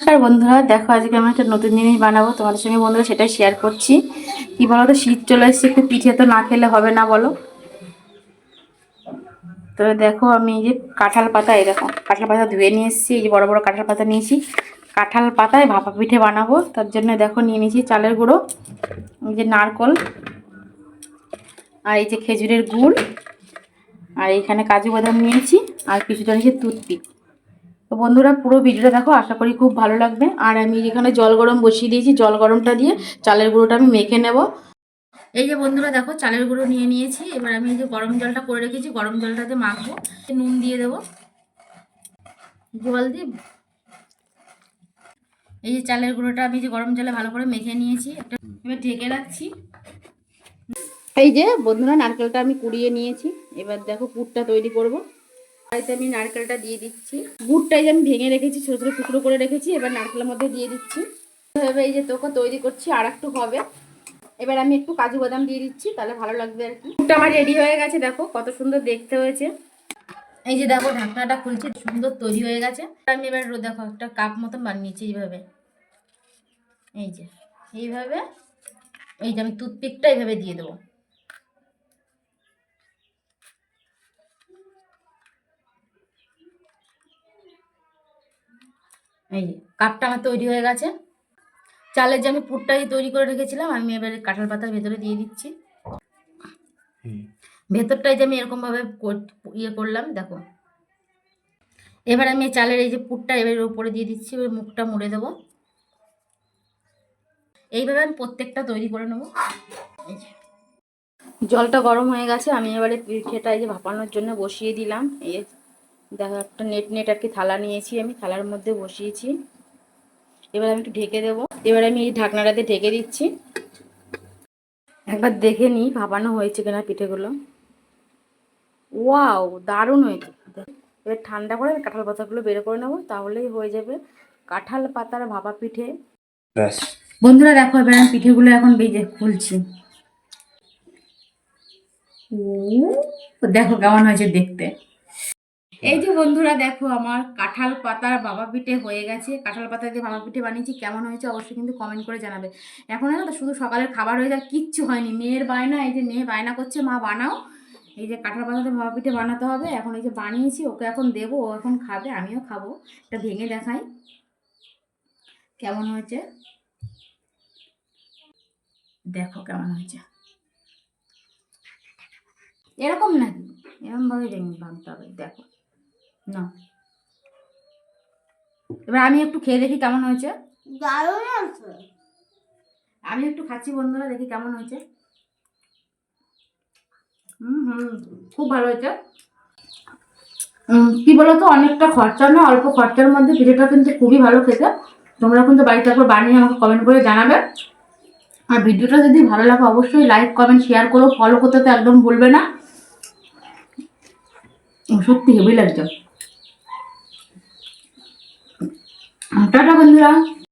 নমস্কার বন্ধুরা, দেখো আজকে আমি একটা নতুন জিনিস বানাবো, তোমাদের সঙ্গে বন্ধুরা সেটাই শেয়ার করছি। কি বলো তো শীত চলে এসেছে, একটু পিঠে তো না খেলে হবে না বলো? তো দেখো আমি এই যে কাঁঠাল পাতা দেখো, কাঁঠাল পাতা ধুয়ে নিয়ে এসেছি, এই যে বড় বড় কাঁঠাল পাতা নিয়েছি। কাঁঠাল পাতায় ভাপা পিঠে বানাবো, তার জন্য দেখো নিয়ে নিয়েছি চালের গুঁড়ো, এই যে নারকল, আর এই যে খেজুরের গুড়, আর এইখানে কাজু বাদাম নিয়েছি, আর কিছুটা নিয়েছি টুথপিক। তো বন্ধুরা পুরো ভিডিওটা দেখো, আশা করি খুব ভালো লাগবে। আর আমি এখানে জল গরম বসিয়ে দিয়েছি, জল গরমটা দিয়ে চালের গুঁড়োটা আমি মেখে নেব। এই যে বন্ধুরা দেখো, চালের গুঁড়ো নিয়ে নিয়েছি। এবার আমি এই যে গরম জলটা করে রেখেছি, গরম জলটাতে মাখবো। নুন দিয়ে দেবো। জল দিয়ে এই যে চালের গুঁড়োটা আমি যে গরম জলে ভালো করে মেখে নিয়েছি এবার ঢেকে রাখছি। এই যে বন্ধুরা, নারকেলটা আমি কুড়িয়ে নিয়েছি। এবার দেখো পুরটা তৈরি করব। বাড়িতে আমি নারকেলটা দিয়ে দিচ্ছি। গুড়টাই আমি ভেঙে রেখেছি, ছোটো ছোটো টুকরো করে রেখেছি, এবার নারকেলের মধ্যে দিয়ে দিচ্ছি। এভাবে এই যে তোকে তৈরি করছি আর একটু হবে। এবার আমি একটু কাজু বাদাম দিয়ে দিচ্ছি, তাহলে ভালো লাগবে আর কি। গুড়টা আমার রেডি হয়ে গেছে, দেখো কত সুন্দর দেখতে হয়েছে। এই যে দেখো ঢাকনাটা খুলছে, সুন্দর তৈরি হয়ে গেছে। আমি এবার দেখো একটা কাপ মতন বানিয়েছি এইভাবে। এই যে, এইভাবে, এই যে আমি টুথপিকটা এইভাবে দিয়ে দেবো। এই যে কাপটা আমার তৈরি হয়ে গেছে। চালের যে আমি পুরটা দিয়ে তৈরি করে রেখেছিলাম আমি এবারে কাঁঠাল পাতার ভেতরে দিয়ে দিচ্ছি। ভেতরটাই যে আমি এরকমভাবে ইয়ে করলাম দেখো। এবার আমি এই চালের এই যে পুরটা এবার উপরে দিয়ে দিচ্ছি এবার মুখটা মুড়ে দেবো। এইভাবে আমি প্রত্যেকটা তৈরি করে নেব। জলটা গরম হয়ে গেছে আমি এবারে পিঠেটা এই যে ভাপানোর জন্য বসিয়ে দিলাম। এই দেখো একটা নেট নেট আর কি থালা নিয়েছি আমি থালার মধ্যে বসিয়েছি। এবার আমি একটু ঢেকে দেবো। এবার আমি এই ঢাকনাটাতে ঢেকে দিচ্ছি। একবার দেখে নিই ভাবানো হয়েছে কিনা পিঠেগুলো। ওয়াও দারুণ হয়েছে। এবার ঠান্ডা করে কাঁঠাল পাতাগুলো বের করে নেব তাহলেই হয়ে যাবে কাঁঠাল পাতার ভাপা পিঠে। বন্ধুরা দেখো এবার আমি পিঠেগুলো এখন বেজে খুলছি। দেখো কেমন হয়েছে দেখতে। এই যে বন্ধুরা দেখো আমার কাঁঠাল পাতার বাবা পিঠে হয়ে গেছে। কাঁঠাল পাতা দিয়ে বাবা পিঠে বানিয়েছি কেমন হয়েছে অবশ্যই কিন্তু কমেন্ট করে জানাবে। এখন না তো শুধু সকালের খাবার হয়ে যায় কিচ্ছু হয়নি। মেয়ের বায়না এই যে মেয়ে বায়না করছে মা বানাও। এই যে কাঁঠাল পাতাতে বাবা পিঠে বানাতে হবে। এখন এই যে বানিয়েছি ওকে এখন দেবো ও এখন খাবে আমিও খাব। এটা ভেঙে দেখাই। কেমন হয়েছে? দেখো কেমন হয়েছে। এরকম নাকি? এরকম ভাবে ভেঙে ভাবতে হবে দেখো। না। এবার আমি একটু খেয়ে দেখি কেমন হয়েছে। দারুণ আছে আমি একটু খাচ্ছি বন্ধুরা দেখি কেমন হয়েছে। হুম হুম খুব ভালো হয়েছে। কি বলতো অনেকটা খরচা না অল্প খরচার মধ্যে পিঠেটা কিন্তু খুবই ভালো খেতে। তোমরা কিন্তু বাড়িতে একবার বানিয়ে আমাকে কমেন্ট করে জানাবে। আর ভিডিওটা যদি ভালো লাগে অবশ্যই লাইক কমেন্ট শেয়ার করো। ফলো করতে তো একদম ভুলবে না। সত্যি হেভি লাগছে। টাটা বন্ধুরা।